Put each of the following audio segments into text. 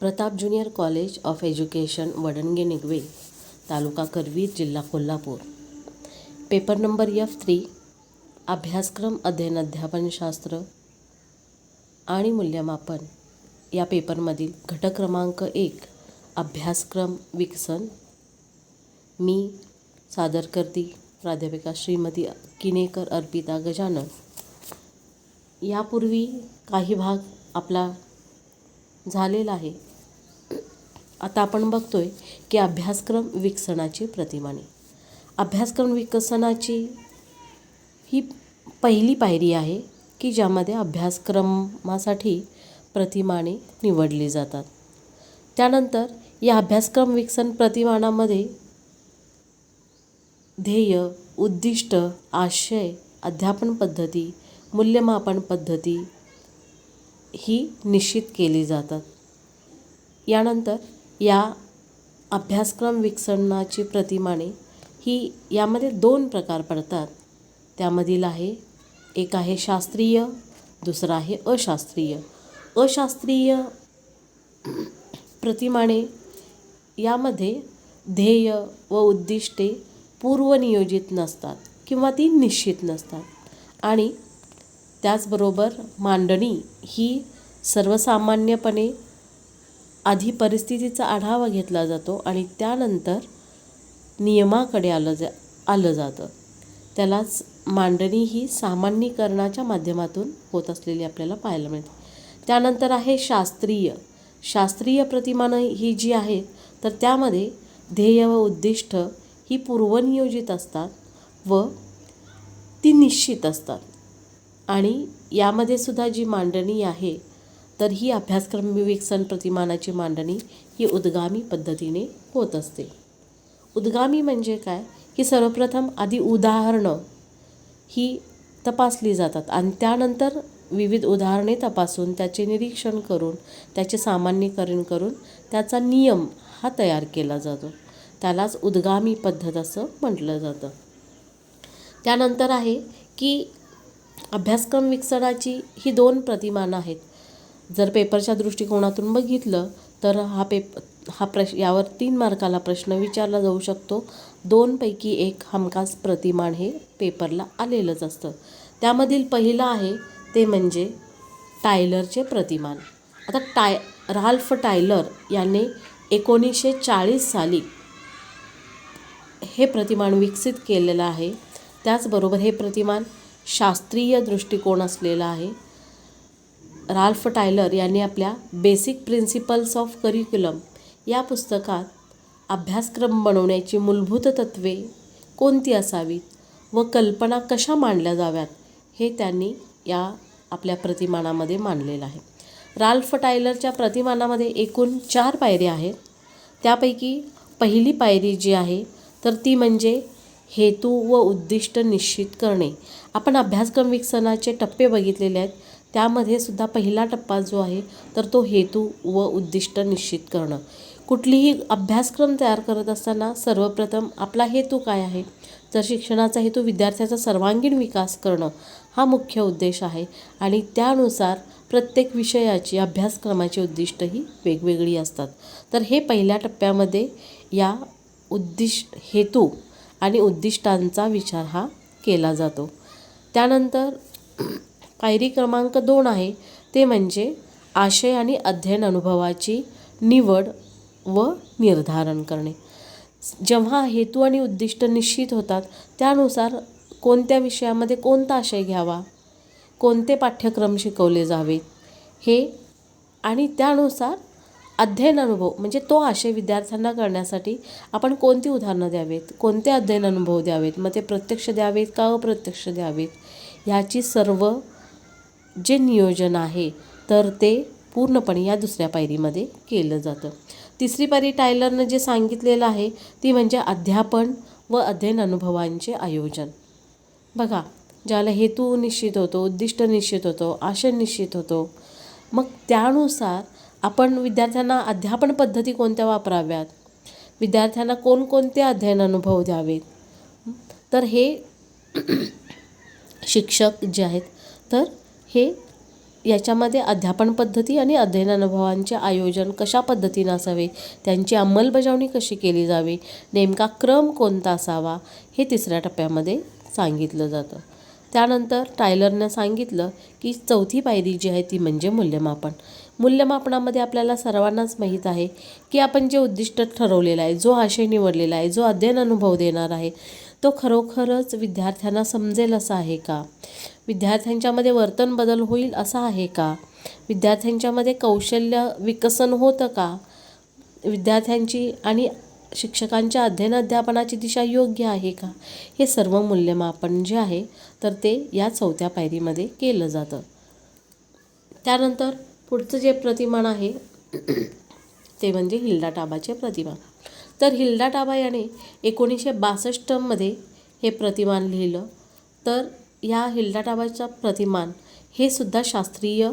Pratap junior college of education Vadnage Nigave taluka Karveer जिल्हा Kolhapur. Paper number F three अभ्यासक्रम अध्ययन अध्यापनशास्त्र आणि मूल्यमापन. या पेपरमधील घटक क्रमांक एक अभ्यासक्रम विकसन. मी सादर करती प्राध्यापिका श्रीमती किनेकर अर्पिता गजानन. यापूर्वी काही भाग आपला झालेला आहे. आता आपण बघतोय की अभ्यासक्रम विकसनाची प्रतिमाने अभ्यासक्रम विकसनाची ही पहिली पायरी आहे की ज्यामध्ये अभ्यासक्रमासाठी प्रतिमाने निवडली जातात. त्यानंतर या अभ्यासक्रम विकसन प्रतिमानामध्ये ध्येय उद्दिष्ट आशय अध्यापन पद्धती मूल्यमापन पद्धती ही निश्चित केली जातात. यानंतर या अभ्यासक्रम विकसनाची प्रतिमाने ही यामध्ये दोन प्रकार पडतात. त्यामधील आहे एक आहे शास्त्रीय दुसरं आहे अशास्त्रीय. अशास्त्रीय प्रतिमाने यामध्ये ध्येय व उद्दिष्टे पूर्वनियोजित नसतात किंवा ती निश्चित नसतात. आणि त्याचबरोबर मांडणी ही सर्वसामान्यपणे आधी परिस्थितीचा आढावा घेतला जातो आणि त्यानंतर नियमाकडे आलं जा आलं जातं. त्यालाच मांडणी ही सामान्यीकरणाच्या माध्यमातून होत असलेली आपल्याला पाहायला मिळते. त्यानंतर आहे शास्त्रीय. शास्त्रीय प्रतिमानं ही जी आहे तर त्यामध्ये ध्येय व उद्दिष्ट ही पूर्वनियोजित असतात व ती निश्चित असतात. आणि यामध्ये सुद्धा जी मांडणी आहे तर ही अभ्यासक्रम विकसन प्रतिमानाची मांडणी ही उद्गामी पद्धतीने होत असते. उद्गामी म्हणजे काय? की सर्वप्रथम आधी उदाहरणं ही तपासली जातात आणि त्यानंतर विविध उदाहरणे तपासून त्याचे निरीक्षण करून त्याचे सामान्यीकरण करून त्याचा नियम हा तयार केला जातो. त्यालाच उद्गामी पद्धत असं म्हटलं जातं. त्यानंतर आहे की अभ्यासक्रम विकसनाची ही दोन प्रतिमानं आहेत. जर पेपरच्या दृष्टिकोनातून बघितलं तर हा पेप हा प्रश यावर तीन मार्काला प्रश्न विचारला जाऊ शकतो. दोनपैकी एक हमखास प्रतिमान हे पेपरला आलेलंच असतं. त्यामधील पहिलं आहे ते म्हणजे टायलरचे प्रतिमान. आता टाय राल्फ टायलर यांनी एकोणीसशे चाळीस साली हे प्रतिमान विकसित केलेलं आहे. त्याचबरोबर हे प्रतिमान शास्त्रीय दृष्टिकोन असलेला आहे. राल्फ टायलर यांनी आपल्या बेसिक प्रिन्सिपल्स ऑफ करिक्युलम या पुस्तकात अभ्यासक्रम बनवण्याची मूलभूत तत्त्वे कोणती असावीत व कल्पना कशा मांडल्या जाव्यात हे त्यांनी या आपल्या प्रतिमानामध्ये मांडलेलं आहे. राल्फ टायलरच्या प्रतिमानामध्ये एकूण चार पायऱ्या आहेत. त्यापैकी पहिली पायरी जी आहे तर ती म्हणजे हेतू व उद्दिष्ट निश्चित करणे. आपण अभ्यासक्रम विकसनाचे टप्पे बघितलेले आहेत. त्यामध्ये सुद्धा पहिला टप्पा जो आहे तर तो हेतू व उद्दिष्ट निश्चित करणं. कुठलीही अभ्यासक्रम तयार करत असताना सर्वप्रथम आपला हेतू काय आहे? तर शिक्षणाचा हेतू विद्यार्थ्याचा सर्वांगीण विकास करणं हा मुख्य उद्देश आहे आणि त्यानुसार प्रत्येक विषयाची अभ्यासक्रमाची उद्दिष्टही वेगवेगळी असतात. तर हे पहिल्या टप्प्यामध्ये या उद्दिष्ट हेतू आणि उद्दिष्टांचा विचार हा केला जातो. त्यानंतर पायरी क्रमांक दोन आहे. ते म्हणजे आशय आणि अध्ययन अनुभवाची निवड व निर्धारण करणे. जेव्हा हेतू आणि उद्दिष्ट निश्चित होतात त्यानुसार कोणत्या विषयामध्ये कोणता आशय घ्यावा? कोणते पाठ्यक्रम शिकवले जावेत हे आणि त्यानुसार अध्ययन अनुभव म्हणजे तो आशय विद्यार्थ्यांना करण्यासाठी आपण कोणती उदाहरणं द्यावेत? कोणते अध्ययन अनुभव द्यावेत? मग ते प्रत्यक्ष द्यावेत का अप्रत्यक्ष द्यावेत? ह्याची सर्व जे नियोजन आहे तर ते पूर्णपणे या दुसऱ्या पायरीमध्ये केलं जातं. तिसरी पायरी टायलरनं जे सांगितलेलं आहे ती म्हणजे अध्यापन व अध्ययन अनुभवांचे आयोजन. बघा ज्याला हेतू निश्चित होतो उद्दिष्ट निश्चित होतो आशय निश्चित होतो मग त्यानुसार आपण विद्यार्थ्यांना अध्यापन पद्धती कोणत्या वापराव्यात? विद्यार्थ्यांना कोणकोणते अध्ययन अनुभव द्यावेत? तर हे शिक्षक जे आहेत तर हे याच्यामध्ये अध्यापन पद्धती आणि अध्ययन अनुभवांचे आयोजन कशा पद्धतीनं असावे? त्यांची अंमलबजावणी कशी केली जावी? नेमका क्रम कोणता असावा? हे तिसऱ्या टप्प्यामध्ये सांगितलं जातं. त्यानंतर टायलरनं सांगितलं की चौथी पायरी जी आहे ती म्हणजे मूल्यमापन. मूल्यमापनामध्ये आपल्याला सर्वांनाच माहीत आहे की आपण जे उद्दिष्ट ठरवलेलं आहे जो आशय निवडलेला आहे जो अध्ययन अनुभव देणार आहे तो खरोखरच विद्यार्थ्यांना समजेल असा आहे का? विद्यार्थ्यांच्यामध्ये वर्तन बदल होईल असा आहे का? विद्यार्थ्यांच्यामध्ये कौशल्य विकसन होतं का? विद्यार्थ्यांची आणि शिक्षकांच्या अध्ययन अध्यापनाची दिशा योग्य आहे का? हे सर्व मूल्यमापन जे आहे तर ते या चौथ्या पायरीमध्ये केलं जातं. त्यानंतर पुढचं जे प्रतिमान आहे ते म्हणजे हिल्डा टाबाचे प्रतिमान तर हिल्डा टाबा याने एकोणीसशे बासष्टमध्ये हे प्रतिमान लिहिलं. तर या हिल्डा टाबाचा प्रतिमान हे सुद्धा शास्त्रीय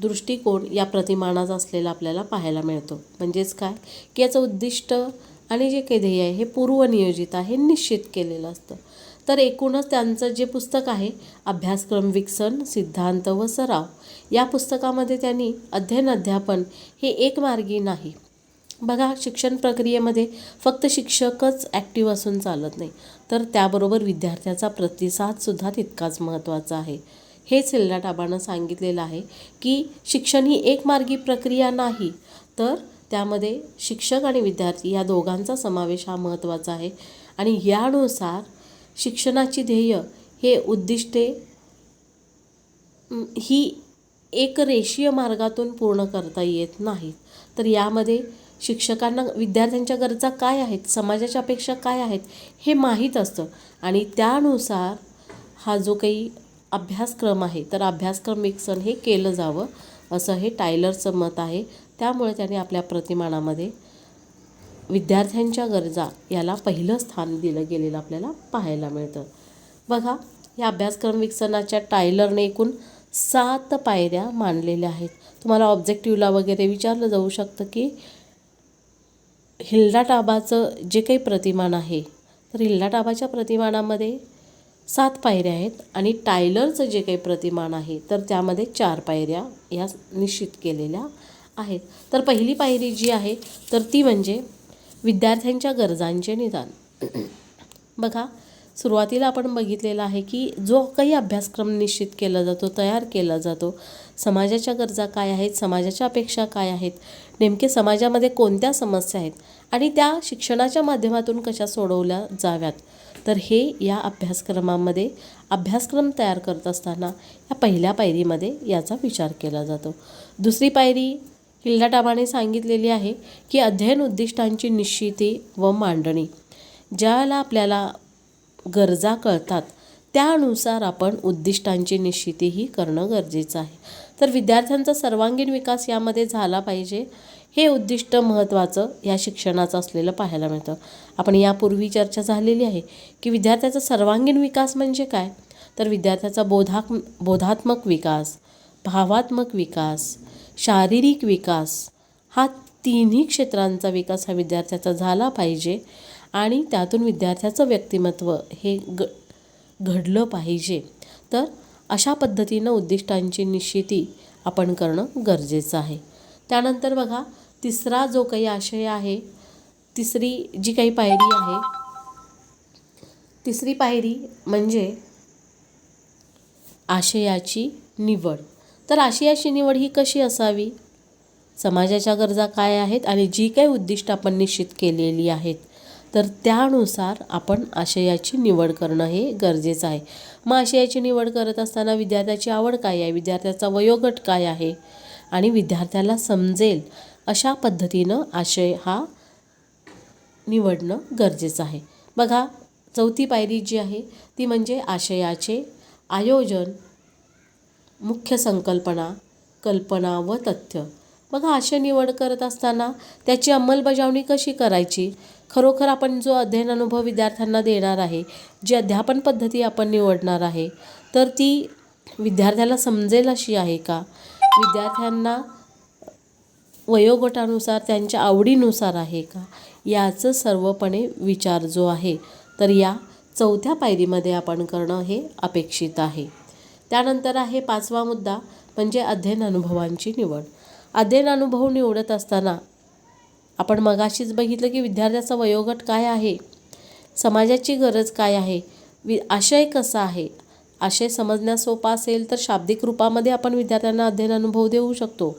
दृष्टिकोन या प्रतिमानाचा असलेला आपल्याला पाहायला मिळतो. म्हणजेच काय? की याचं उद्दिष्ट आणि जे काही ध्येय आहे हे पूर्वनियोजित आहे निश्चित केलेलं असतं. तर एकूणच त्यांचं जे पुस्तक आहे अभ्यासक्रम विकसन सिद्धांत व सराव या पुस्तकामध्ये त्यांनी अध्ययन अध्यापन हे एकमार्गी नाही. बघा शिक्षण प्रक्रियेमध्ये फक्त शिक्षकच ॲक्टिव्ह असून चालत नाही. तर त्याबरोबर विद्यार्थ्याचा प्रतिसादसुद्धा तितकाच महत्त्वाचा आहे. हेच हिल्डा टाबानं सांगितलेलं आहे की शिक्षण ही एकमार्गी प्रक्रिया नाही. तर त्यामध्ये शिक्षक आणि विद्यार्थी या दोघांचा समावेश हा महत्त्वाचा आहे. आणि यानुसार शिक्षणाची ध्येय हे उद्दिष्टे ही एक रेषीय मार्गातून पूर्ण करता येत नाहीत. तर यामध्ये शिक्षकांना विद्यार्थ्यांच्या गरजा काय आहेत समाजाच्या अपेक्षा काय आहेत हे माहीत असतं. आणि त्यानुसार हा जो काही अभ्यासक्रम आहे तर अभ्यासक्रम विकसन हे केलं जावं असं हे टायलरचं मत आहे. त्यामुळे त्याने आपल्या प्रतिमानामध्ये विद्यार्थ्यांच्या गरजा याला पहिलं स्थान दिलं गेलेलं आपल्याला पाहायला मिळतं. बघा या अभ्यासक्रम विकसनाच्या टायलरने एकूण सात पायऱ्या मांडलेल्या आहेत. तुम्हाला ऑब्जेक्टिव्हला वगैरे विचारलं जाऊ शकतं की हिल्डा टाबाचं जे काही प्रतिमान आहे तर हिल्डा टाबाच्या प्रतिमानामध्ये सात पायऱ्या आहेत आणि टायलरचं जे काही प्रतिमान आहे तर त्यामध्ये चार पायऱ्या या निश्चित केलेल्या आहेत. तर पहिली पायरी जी आहे तर ती म्हणजे विद्यार्थ्यांच्या गरजांचे निदान. बघा सुरुवातीला आपण बघितलेलं आहे की जो काही अभ्यासक्रम निश्चित केला जातो तयार केला जातो समाजाच्या गरजा काय आहेत समाजाच्या अपेक्षा काय आहेत नेमके समाजामध्ये कोणत्या समस्या आहेत आणि त्या शिक्षणाच्या माध्यमातून कशा सोडवल्या जाव्यात? तर हे या अभ्यासक्रमामध्ये अभ्यासक्रम तयार करत असताना या पहिल्या पायरीमध्ये याचा विचार केला जातो. दुसरी पायरी हिल्डा टाबाने सांगितलेली आहे की अध्ययन उद्दिष्टांची निश्चिती व मांडणी ज्याला आपल्याला गरजा कळतात. त्यानुसार आपण उद्दिष्टांची निश्चितीही करणं गरजेचं आहे. तर विद्यार्थ्यांचा सर्वांगीण विकास यामध्ये झाला पाहिजे. हे उद्दिष्ट महत्त्वाचं या शिक्षणाचं असलेलं पाहायला मिळतं. आपण यापूर्वी चर्चा झालेली आहे की विद्यार्थ्याचा सर्वांगीण विकास म्हणजे काय? तर विद्यार्थ्याचा बोधाक बोधात्मक विकास भावात्मक विकास शारीरिक विकास हा तिन्ही क्षेत्रांचा विकास हा विद्यार्थ्याचा झाला पाहिजे. आणि त्यातून विद्यार्थ्याचं व्यक्तिमत्व हे ग घडलं पाहिजे. तर अशा पद्धतीनं उद्दिष्टांची निश्चिती आपण करणं गरजेचं आहे. त्यानंतर बघा तिसरा जो काही आशय आहे तिसरी जी काही पायरी आहे तिसरी पायरी म्हणजे आशयाची निवड. तर आशयाची निवड ही कशी असावी? समाजाच्या गरजा काय आहेत? आणि जी काही उद्दिष्ट आपण निश्चित केलेली आहेत तर त्यानुसार आपण आशयाची निवड करणं हे गरजेचं आहे. मग आशयाची निवड करत असताना विद्यार्थ्याची आवड काय आहे? विद्यार्थ्याचा वयोगट काय आहे? आणि विद्यार्थ्याला समजेल अशा पद्धतीनं आशय हा निवडणं गरजेचं आहे. बघा चौथी पायरी जी आहे ती म्हणजे आशयाचे आयोजन मुख्य संकल्पना कल्पना व तथ्य. बघा अशी निवड करत असताना त्याची अंमलबजावणी कशी करायची? खरोखर आपण जो अध्ययन अनुभव विद्यार्थ्यांना देणार आहे जी अध्यापन पद्धती आपण निवडणार आहे तर ती विद्यार्थ्याला समजेल अशी आहे का? विद्यार्थ्यांना वयोगटानुसार त्यांच्या आवडीनुसार आहे का? याचं सर्वपणे विचार जो आहे तर या चौथ्या पायरीमध्ये आपण करणं हे अपेक्षित आहे. त्यानंतर आहे पाचवा मुद्दा म्हणजे अध्ययन अनुभवांची निवड. अध्ययन अनुभव निवडत असताना आपण मगाशीच बघितलं की विद्यार्थ्याचा वयोगट काय आहे? समाजाची गरज काय आहे? वि आशय कसा आहे? आशय समजण्यास सोपा असेल तर शाब्दिक रूपामध्ये आपण विद्यार्थ्यांना अध्ययन अनुभव देऊ शकतो.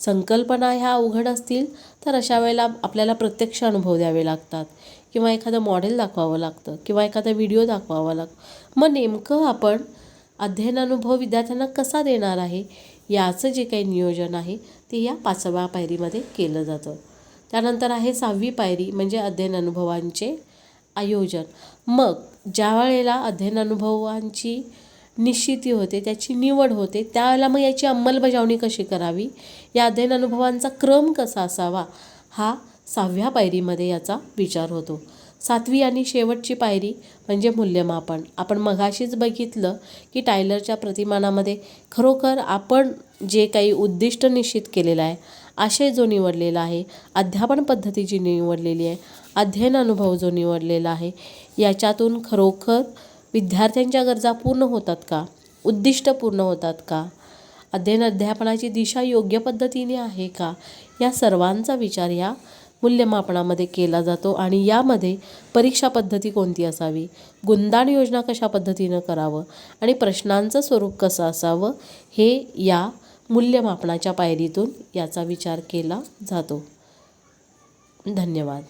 संकल्पना ह्या अवघड असतील तर अशा वेळेला आपल्याला प्रत्यक्ष अनुभव द्यावे लागतात. किंवा एखादं मॉडेल दाखवावं लागतं. किंवा एखादा व्हिडिओ दाखवावा लागतो मग नेमकं आपण अध्ययन अनुभव विद्यार्थ्यांना कसा देणार आहे? याचं जे काही नियोजन आहे ते या पाचव्या पायरीमध्ये केलं जातं. त्यानंतर आहे सहावी पायरी म्हणजे अध्ययन अनुभवांचे आयोजन. मग ज्या वेळेला अध्ययन अनुभवांची निश्चिती होते त्याची निवड होते त्यावेळेला मग याची अंमलबजावणी कशी करावी? या अध्ययन अनुभवांचा क्रम कसा असावा? हा सहाव्या पायरीमध्ये याचा विचार होतो. सातवी आणि शेवटची पायरी म्हणजे मूल्यमापन. आपण मघाशीच बघितलं की टायलरच्या प्रतिमानामध्ये खरोखर आपण जे काही उद्दिष्ट निश्चित केलेलं आहे आशय जो निवडलेला आहे अध्यापन पद्धती जी निवडलेली आहे अध्ययन अनुभव जो निवडलेला आहे याच्यातून खरोखर विद्यार्थ्यांच्या गरजा पूर्ण होतात का? उद्दिष्ट पूर्ण होतात का? अध्ययन अध्यापनाची दिशा योग्य पद्धतीने आहे का? या सर्वांचा विचार या मूल्यमापनामध्ये केला जातो आणि यामध्ये परीक्षा पद्धती कोणती असावी? गुणदान योजना कशा पद्धतीनं करावं? आणि प्रश्नांचं स्वरूप कसं असावं? हे या मूल्यमापनाच्या पायरीतून याचा विचार केला जातो. धन्यवाद.